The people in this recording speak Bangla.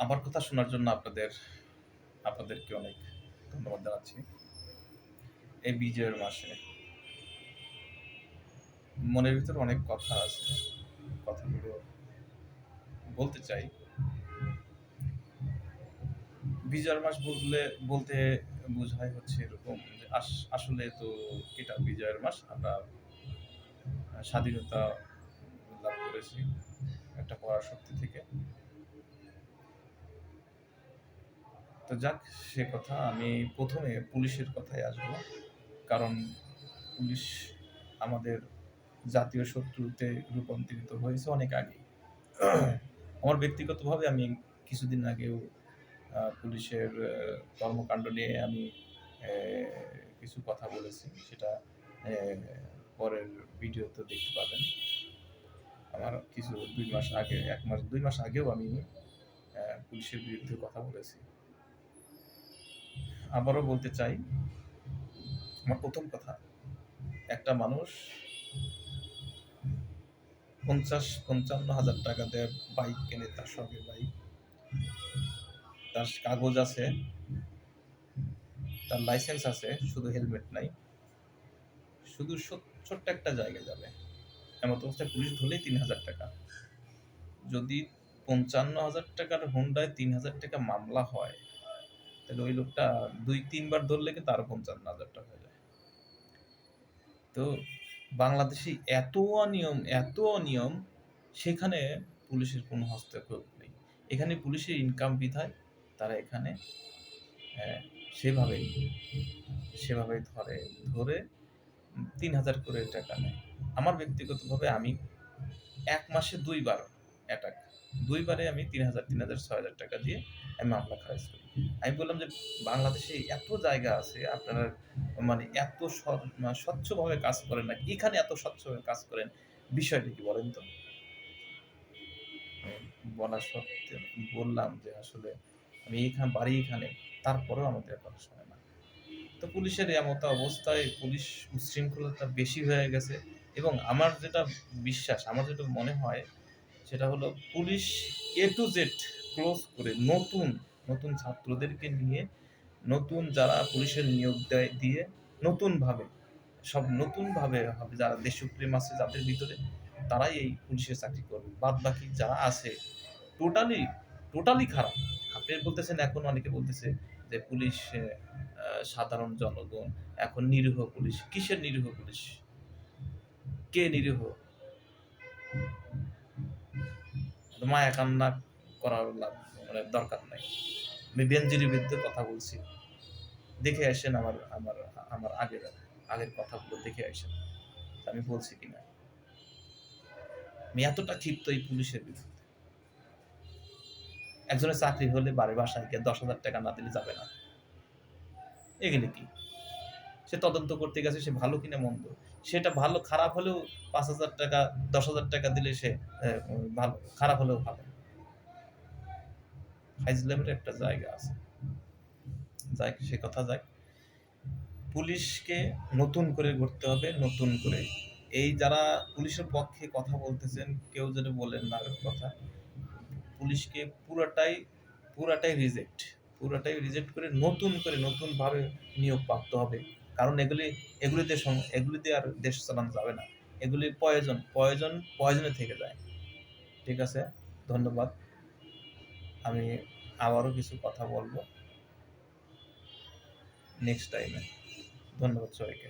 আমার কথা শোনার জন্য আপনাদের, আপনাদেরকে অনেক ধন্যবাদ জানাচ্ছি। এই বিজয়ের মাসে মনের ভিতরে অনেক কথা আছে, কথাগুলো বলতে চাই। বিজয়ের মাস বললে, বলতে বোঝায় হচ্ছে এরকম যে আস- আসলে তো এটা বিজয়ের মাস, আমরা স্বাধীনতা লাভ করেছি একটা পরাশক্তি থেকে। তো যাক, সে কথা। আমি প্রথমে পুলিশের কথায় আসব। কারণ পুলিশ আমাদের জাতীয় শত্রুতে রূপান্তরিত হয়েছে অনেক আগে আমার ব্যক্তিগতভাবে আমি কিছুদিন আগেও পুলিশের কর্মকাণ্ড নিয়ে আমি কিছু কথা বলেছি। সেটা পরের ভিডিওতে দেখতে পাবেন। আমার কিছু দুই মাস আগে, এক মাস, দুই মাস আগেও আমি পুলিশের বিরুদ্ধে কথা বলেছি। আবারও বলতে চাই, আমার প্রথম কথা, একটা মানুষ পঞ্চাশ, পঞ্চান্ন হাজার টাকা দিয়ে বাইক কেনে, তার সঙ্গে বাইক তার কাগজ আছে, তার লাইসেন্স আছে, শুধু হেলমেট নাই, শুধু ছোট্ট একটা জায়গায় যাবে। এমন অবস্থায় পুলিশ ধরলেই তিন হাজার টাকা। যদি পঞ্চান্ন হাজার টাকার হুন্ডায় তিন হাজার টাকা মামলা হয় তাহলে ওই লোকটা দুই তিনবার ধরলে কিন্তু আরও পঞ্চান্ন হাজার টাকা হয়ে যায়। তো বাংলাদেশে এত অনিয়ম এত অনিয়ম সেখানে পুলিশের কোনো হস্তক্ষেপ নেই। এখানে পুলিশের ইনকাম বিধায় তারা এখানে আহ, সেভাবেই সেভাবেই ধরে ধরে তিন হাজার করে টাকা নেয়। আমার ব্যক্তিগতভাবে আমি এক মাসে দুইবার অ্যাটাক দুইবারে আমি তিন হাজার তিন হাজার ছয় হাজার টাকা দিয়ে আমি মামলা খারিজ করি। আমি বললাম যে, বাংলাদেশে এত জায়গা আছে, আপনারা মানে এত মানে স্বচ্ছভাবে কাজ করেন না, এখানে এত স্বচ্ছভাবে কাজ করেন, বিষয়টা কি বলেন তো? বলা সত্ত্বে বললাম যে, আসলে আমি এখানে, বাড়ি এখানে, তারপরেও আমাদের কথা শোনে না। তো পুলিশের এমত অবস্থায় পুলিশ উচ্ছৃঙ্খলতা বেশি হয়ে গেছে এবং আমার যেটা বিশ্বাস, আমার যেটা মনে হয়, সেটা হলো police A to Z close করে নতুন নতুন ছাত্রদেরকে নিয়ে, নতুন যারা পুলিশের নিয়োগ দেয়, দিয়ে নতুনভাবে, সব নতুনভাবে হবে যারা দেশপ্রেম আছে যাদের ভিতরে, তারাই এই পুলিশের চাকরি করবে। বাদ বাকি যারা আছে টোটালি টোটালি খারাপ। আপনি বলতেছেন, এখন অনেকে বলতেছে যে পুলিশ সাধারণ জনগণ, এখন নিরীহ পুলিশ, কিসের নিরীহ পুলিশ? কে নিরীহ? মায়া কান্না করার মানে দরকার নাই। আমি বিরুদ্ধে কথা বলছি। দেখে আসেন আমার আমার আমার আগের আগের কথাগুলো দেখে আসেন। আমি বলছি কিনা? আমি এতটা ক্ষিপ্ত এই পুলিশের বিরুদ্ধে। একজনের চাকরি হলে বাড়ি বাসায় গিয়ে দশ হাজার টাকা না দিলে যাবে না। এগুলি কি? সে তদন্ত করতে গেছে, সে ভালো কিনা মন্দ? সেটা ভালো, খারাপ হলেও পাঁচ হাজার টাকা, দশ হাজার টাকা দিলে সে ভালো, খারাপ হলেও ভালো। হাইজল্যামের একটা জায়গা আছে। যাক, সে কথা যাক। পুলিশকে নতুন করে গড়তে হবে, নতুন করে। এই যারা পুলিশের পক্ষে কথা বলতেছেন, কেউ যেন বলেন না কথা, পুলিশকে পুরাটাই পুরাটাই রিজেক্ট পুরাটাই রিজেক্ট করে নতুন করে নতুন ভাবে নিয়োগ প্রাপ্ত হবে। কারণ এগুলি, এগুলিতে এগুলিতে আর দেশ চালানো যাবে না। এগুলি প্রয়োজন প্রয়োজন, প্রয়োজনে থেকে যায়। ঠিক আছে? ধন্যবাদ। আমি আবারও কিছু কথা বলব নেক্সট টাইমে ধন্যবাদ সবাইকে।